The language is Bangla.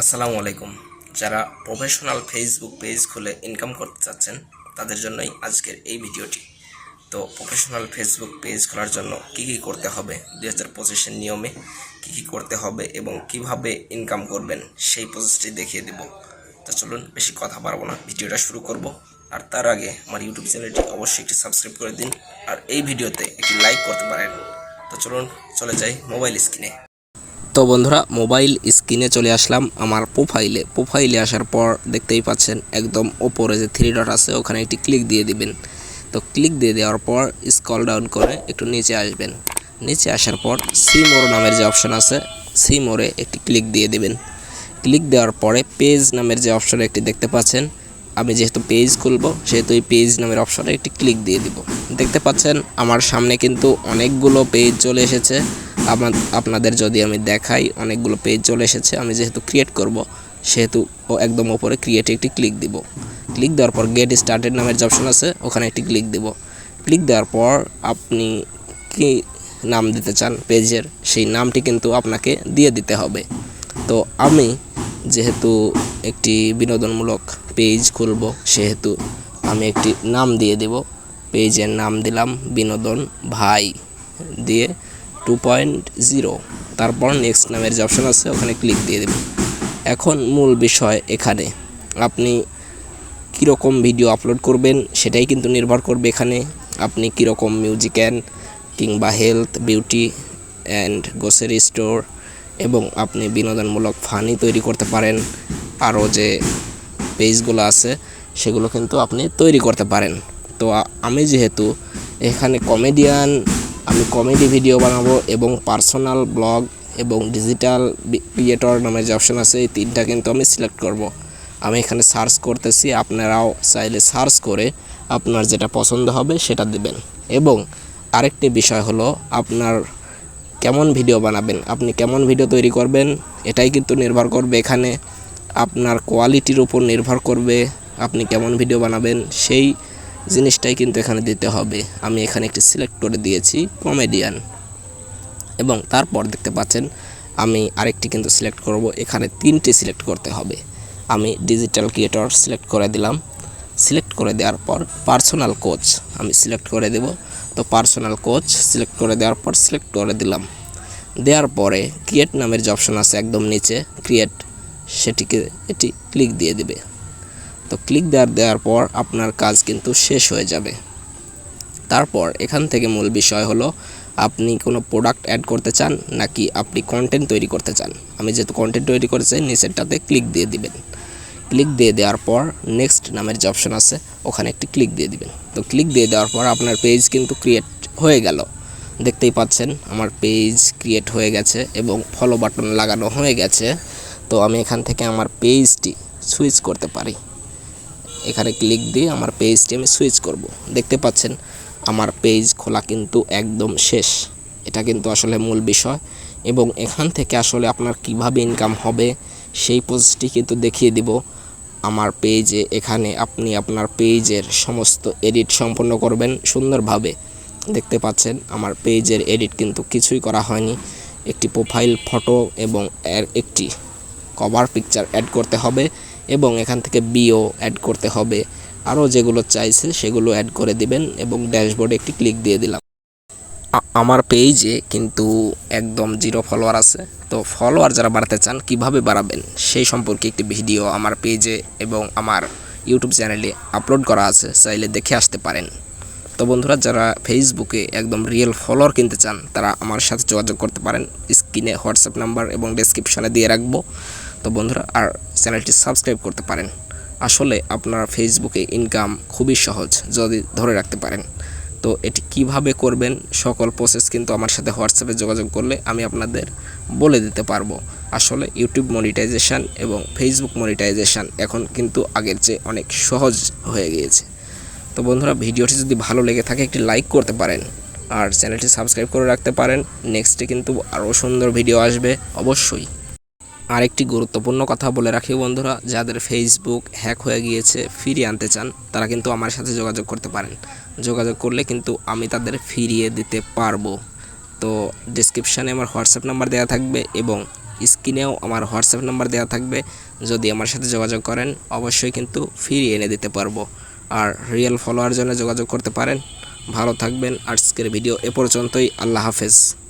আসসালামু আলাইকুম। যারা প্রফেশনাল ফেসবুক পেজ খুলে ইনকাম করতে চাচ্ছেন, তাদের জন্যই আজকের এই ভিডিওটি। তো প্রফেশনাল ফেসবুক পেজ খোলার জন্য কী কী করতে হবে, দুই হাজার পঁচিশের নিয়মে কী কী করতে হবে এবং কীভাবে ইনকাম করবেন, সেই প্রসেসটি দেখিয়ে দেব। তো চলুন বেশি কথা বাড়বো না, ভিডিওটা শুরু করব। আর তার আগে আমার ইউটিউব চ্যানেলটি অবশ্যই একটি সাবস্ক্রাইব করে দিন। আর এই ভিডিওতে একটি লাইক করতে পারেন। তো চলুন, চলে যাই মোবাইল স্ক্রিনে তো বন্ধুরা, মোবাইল স্ক্রিনে চলে আসলাম আমার প্রোফাইলে। প্রোফাইলে আসার পর দেখতেই পাচ্ছেন একদম ওপরে যে থ্রি ডট আছে, ওখানে একটি ক্লিক দিয়ে দিবেন। তো ক্লিক দিয়ে দেওয়ার পর স্কল ডাউন করে একটু নিচে আসবেন। নিচে আসার পর সি মোর নামের যে অপশন আছে সি মোরে একটি ক্লিক দিয়ে দিবেন। ক্লিক দেওয়ার পরে পেজ নামের যে অপশন একটি দেখতে পাচ্ছেন, আমি যেহেতু পেজ খুলবো, সেহেতু এই পেজ নামের অপশনে একটি ক্লিক দিয়ে দিব। দেখতে পাচ্ছেন, আমার সামনে কিন্তু অনেকগুলো পেজ চলে এসেছে। আপনাদের যদি আমি দেখাই, অনেকগুলো পেজ চলে এসেছে, আমি যেহেতু ক্রিয়েট করব, সেহেতু ও একদম ওপরে ক্রিয়েটে একটি ক্লিক দিব। ক্লিক দেওয়ার পর গেট স্টার্টেড নামের যে অপশন আছে, ওখানে একটি ক্লিক দিব। ক্লিক দেওয়ার পর আপনি কি নাম দিতে চান পেজের, সেই নামটি কিন্তু আপনাকে দিয়ে দিতে হবে। তো আমি যেহেতু একটি বিনোদনমূলক পেজ খুলব, সেহেতু আমি একটি নাম দিয়ে দেব। পেজের নাম দিলাম বিনোদন ভাই। দিয়ে টু পয়েন্ট জিরো তারপর নেক্সট নামের যে অপশন আছে, ওখানে ক্লিক দিয়ে দেব এখন মূল বিষয় এখানে। আপনি কীরকম ভিডিও আপলোড করবেন, সেটাই কিন্তু নির্ভর করবে এখানে। আপনি কীরকম মিউজিক্যান কিংবা health beauty and grocery store এবং আপনি বিনোদনমূলক ফানি তৈরি করতে পারেন। আরও যে পেজগুলো আছে, সেগুলো কিন্তু আপনি তৈরি করতে পারেন। তো আমি যেহেতু এখানে কমেডিয়ান আমি কমেডি ভিডিও বানাবো এবং পার্সোনাল ব্লগ এবং ডিজিটাল ক্রিয়েটর নামে যে অপশন আছে, এই তিনটা কিন্তু আমি সিলেক্ট করব। আমি এখানে সার্চ করতেছি, আপনারাও চাইলে সার্চ করে আপনার যেটা পছন্দ হবে সেটা দেবেন এবং আরেকটি বিষয় হলো, আপনার কেমন ভিডিও বানাবেন, আপনি কেমন ভিডিও তৈরি করবেন, এটাই কিন্তু নির্ভর করবে এখানে আপনার কোয়ালিটির উপর নির্ভর করবে, আপনি কেমন ভিডিও বানাবেন, সেই জিনিসটাই কিন্তু এখানে দিতে হবে। আমি এখানে একটি সিলেক্ট করে দিয়েছি কমেডিয়ান এবং তারপর দেখতে পাচ্ছেন, আমি আরেকটি কিন্তু সিলেক্ট করব। এখানে তিনটি সিলেক্ট করতে হবে। আমি ডিজিটাল ক্রিয়েটর সিলেক্ট করে দিলাম। সিলেক্ট করে দেওয়ার পর পার্সোনাল কোচ আমি সিলেক্ট করে দেব। তো পার্সোনাল কোচ সিলেক্ট করে দেওয়ার পর সিলেক্ট করে দিলাম। দেওয়ার পরে ক্রিয়েট নামের যে অপশন আছে একদম নিচে ক্রিয়েট সেটিকে এটি ক্লিক দিয়ে দিবে। তো ক্লিক দেওয়ার দেওয়ার পর আপনার কাজ কিন্তু শেষ হয়ে যাবে। তারপর এখান থেকে মূল বিষয় হলো, আপনি কোনো প্রোডাক্ট অ্যাড করতে চান নাকি আপনি কন্টেন্ট তৈরি করতে চান? আমি যেহেতু কন্টেন্ট তৈরি করতে চাই নিচেরটাতে ক্লিক দিয়ে দিবেন। ক্লিক দিয়ে দেওয়ার পর নেক্সট নামের যে অপশন আছে, ওখানে একটি ক্লিক দিয়ে দিবেন। তো ক্লিক দিয়ে দেওয়ার পর আপনার পেজ কিন্তু ক্রিয়েট হয়ে গেল। দেখতেই পাচ্ছেন, আমার পেজ ক্রিয়েট হয়ে গেছে এবং ফলো বাটন লাগানো হয়ে গেছে। তো আমি এখান থেকে আমার পেজটি সুইচ করতে পারি। এখানে ক্লিক দিয়ে আমার পেজটি আমি সুইচ করব। দেখতে পাচ্ছেন, আমার পেজ খোলা কিন্তু একদম শেষ। এটা কিন্তু আসলে মূল বিষয় এবং এখান থেকে আসলে আপনার কীভাবে ইনকাম হবে সেই পোস্টটি কিন্তু দেখিয়ে দিব। আমার পেজে এখানে আপনি আপনার পেজের সমস্ত এডিট সম্পন্ন করবেন সুন্দরভাবে। দেখতে পাচ্ছেন, আমার পেজের এডিট কিন্তু কিছুই করা হয়নি। একটি প্রোফাইল ফটো এবং একটি কভার পিকচার অ্যাড করতে হবে এবং এখান থেকে বিও অ্যাড করতে হবে। আরও যেগুলো চাইছে সেগুলো অ্যাড করে দিবেন এবং ড্যাশবোর্ডে একটি ক্লিক দিয়ে দিলাম। আমার পেজে কিন্তু একদম জিরো ফলোয়ার আছে। তো ফলোয়ার যারা বাড়াতে চান, কীভাবে বাড়াবেন? সেই সম্পর্কে একটি ভিডিও আমার পেজে এবং আমার ইউটিউব চ্যানেলে আপলোড করা আছে, চাইলে দেখে আসতে পারেন। তো বন্ধুরা, যারা ফেসবুকে একদম রিয়েল ফলোয়ার কিনতে চান, তারা আমার সাথে যোগাযোগ করতে পারেন। স্ক্রিনে হোয়াটসঅ্যাপ নাম্বার এবং ডেসক্রিপশনে দিয়ে রাখব। তো বন্ধুরা, আর চ্যানেলটি সাবস্ক্রাইব করতে পারেন। আসলে আপনার ফেসবুকে ইনকাম খুবই সহজ, যদি ধরে রাখতে পারেন। তো এটি কীভাবে করবেন, সকল প্রসেস কিন্তু আমার সাথে হোয়াটসঅ্যাপে যোগাযোগ করলে আমি আপনাদের বলে দিতে পারব। আসলে ইউটিউব মনিটাইজেশন এবং ফেসবুক মনিটাইজেশন এখন কিন্তু আগের চেয়ে অনেক সহজ হয়ে গিয়েছে। তো বন্ধুরা, ভিডিওটি যদি ভালো লেগে থাকে, একটি লাইক করতে পারেন। আর চ্যানেলটি সাবস্ক্রাইব করে রাখতে পারেন। নেক্সটে কিন্তু আরও সুন্দর ভিডিও আসবে, অবশ্যই। আরেকটি গুরুত্বপূর্ণ কথা বলে রাখি বন্ধুরা, যাদের ফেসবুক হ্যাক হয়ে গিয়েছে, ফিরিয়ে আনতে চান, তারা কিন্তু আমার সাথে যোগাযোগ করতে পারেন। যোগাযোগ করলে কিন্তু আমি তাদের ফিরিয়ে দিতে পারব। তো ডিসক্রিপশানে আমার হোয়াটসঅ্যাপ নাম্বার দেওয়া থাকবে এবং স্ক্রিনেও আমার হোয়াটসঅ্যাপ নাম্বার দেওয়া থাকবে। যদি আমার সাথে যোগাযোগ করেন, অবশ্যই কিন্তু ফিরিয়ে এনে দিতে পারব। আর রিয়েল ফলোয়ার জন্য যোগাযোগ করতে পারেন। ভালো থাকবেন, আজকের ভিডিও এ পর্যন্তই, আল্লাহ হাফেজ।